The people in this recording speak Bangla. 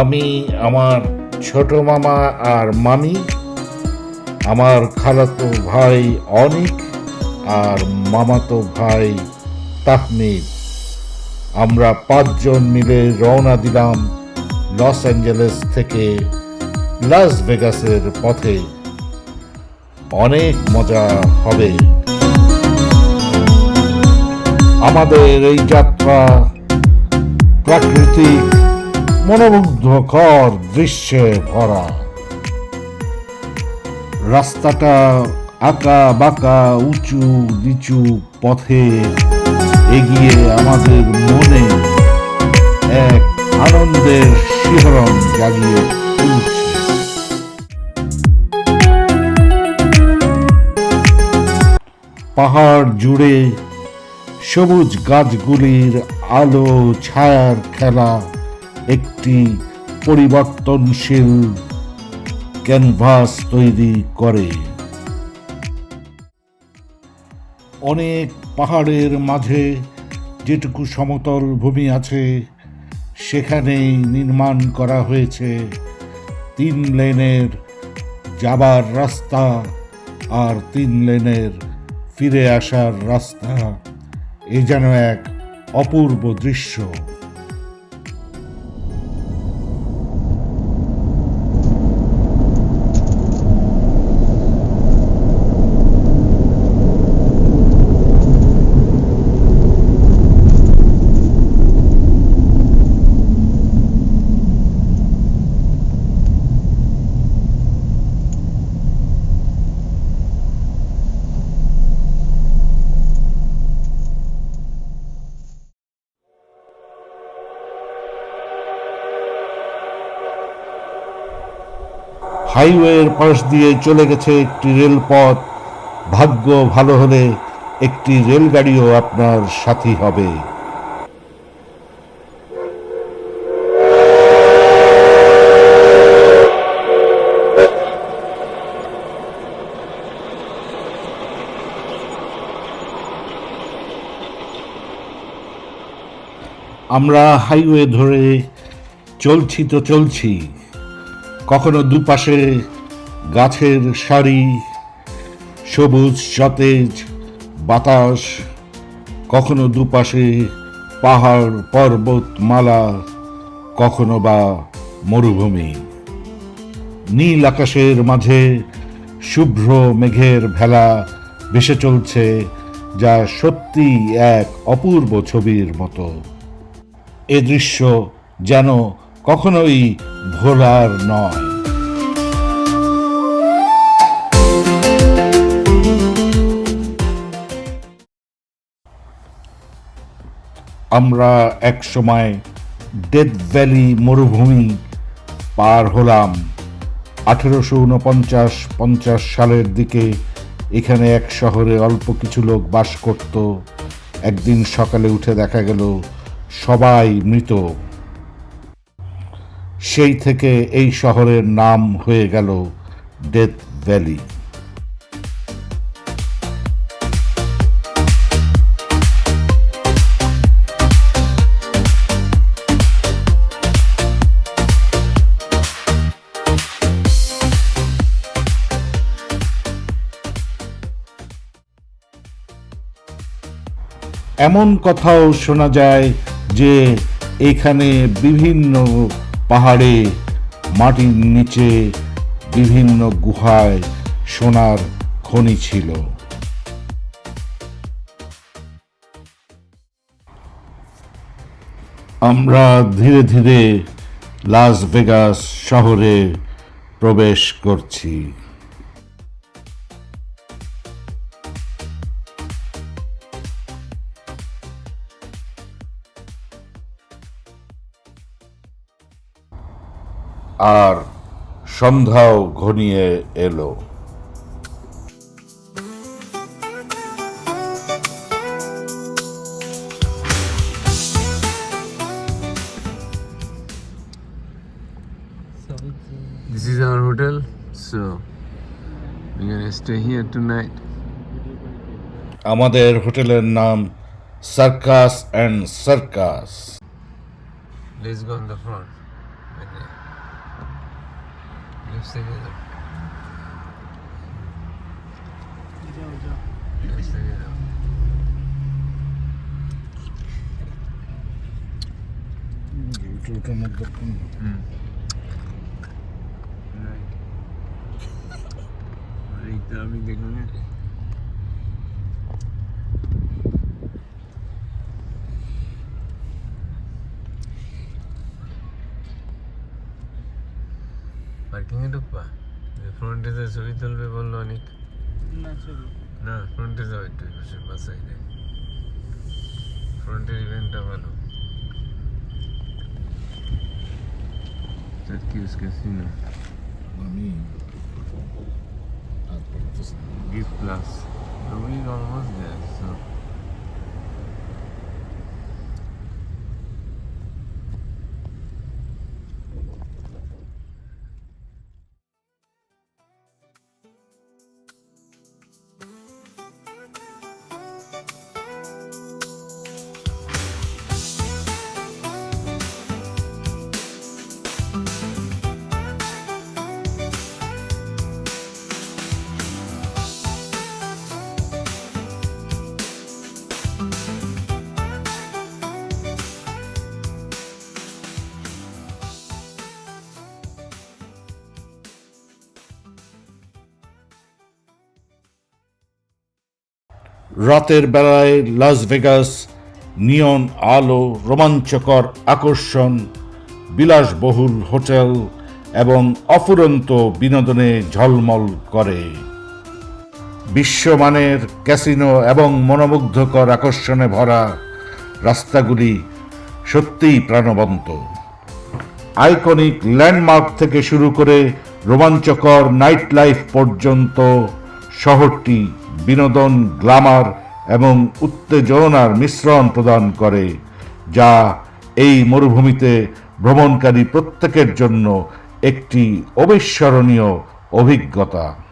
আমি, আমার ছোট মামা আর মামি, আমার খালাতো ভাই অনিক আর মামাতো ভাই তাহমিদ। আমরা পাঁচজন মিলে রওনা দিলাম লস অ্যাঞ্জেলেস থেকে লাস ভেগাসের পথে। অনেক মজা হবে। আমাদের এই যাত্রা প্রাকৃতিক মনোমুগ্ধকর দৃশ্যে ভরা। রাস্তাটা আঁকা বাঁকা উঁচু নিচু পথে এগিয়ে আমাদের মনে এক আনন্দের শিহরণ জাগিয়ে পাহাড় জুড়ে সবুজ গাছগুলির আলো ছায়ার খেলা একটি পরিবর্তনশীল ক্যানভাস তৈরি করে। অনেক পাহাড়ের মাঝে যেটুকু সমতল ভূমি আছে, সেখানেই নির্মাণ করা হয়েছে তিন লেনের যাবার রাস্তা আর তিন লেনের ফিরে আসার রাস্তা। এ যেন এক অপূর্ব দৃশ্য। হাইওয়ের পাশ দিয়ে চলে গেছে একটি রেলপথ। ভাগ্য ভালো হলে একটি রেলগাড়িও আপনার সাথী হবে। আমরা হাইওয়ে ধরে চলছি তো চলছি। কখনো দুপাশে গাছের সারি, সবুজ, সতেজ বাতাস, কখনো দুপাশে পাহাড়, পর্বত, মালা, কখনো বা মরুভূমি। নীল আকাশের মাঝে শুভ্র মেঘের ভেলা ভেসে চলছে, যা সত্যি এক অপূর্ব ছবির মতো। এ দৃশ্য যেন কখনোই ভোলার নয়। আমরা এক সময় ডেথ ভ্যালি মরুভূমি পার হলাম। আঠেরোশো উনপঞ্চাশ, পঞ্চাশ সালের দিকে এখানে এক শহরে অল্প কিছু লোক বাস করত। একদিন সকালে উঠে দেখা গেল, সবাই মৃত। সেই থেকে এই শহরের নাম হয়ে গেল ডেথ ভ্যালি এমন কথাও শোনা যায় যে এখানে বিভিন্ন পাহাড়ে, মাটির নিচে বিভিন্ন গুহায় সোনার খনি ছিল। আমরা ধীরে ধীরে লাস ভেগাস শহরে প্রবেশ করছি। আর সন্ধ্যাও ঘনিয়ে এলো This is our hotel, so we're gonna stay here tonight. আমাদের হোটেলের নাম Circus and Circus Let's go on the front. Gösteriyorlar. Güzel hocam. Gösteriyorlar. You're talking about mm. Right. Right, I'm going to পার্কিংয়ে ঢুকবা? ফ্রন্টে যে ছবি তুলবে বলল অনেক? না ফ্রন্টে যাও একটু পাশে বাস সাইডে ফ্রন্টের ইভেন্টটা ভালো। Turkey's Casino. আমি Gift Plus. The week almost there so রাতের বেলায় লাস ভেগাস নিয়ন আলো, রোমাঞ্চকর আকর্ষণ, বিলাসবহুল হোটেল এবং অফুরন্ত বিনোদনে ঝলমল করে। বিশ্বমানের ক্যাসিনো এবং মনোমুগ্ধকর আকর্ষণে ভরা রাস্তাগুলি সত্যিই প্রাণবন্ত। আইকনিক ল্যান্ডমার্ক থেকে শুরু করে রোমাঞ্চকর নাইট লাইফ পর্যন্ত শহরটি বিনোদন, গ্লামার এবং উত্তেজনার মিশ্রণ প্রদান করে, যা এই মরুভূমিতে ভ্রমণকারী প্রত্যেকের জন্য একটি অবিস্মরণীয় অভিজ্ঞতা।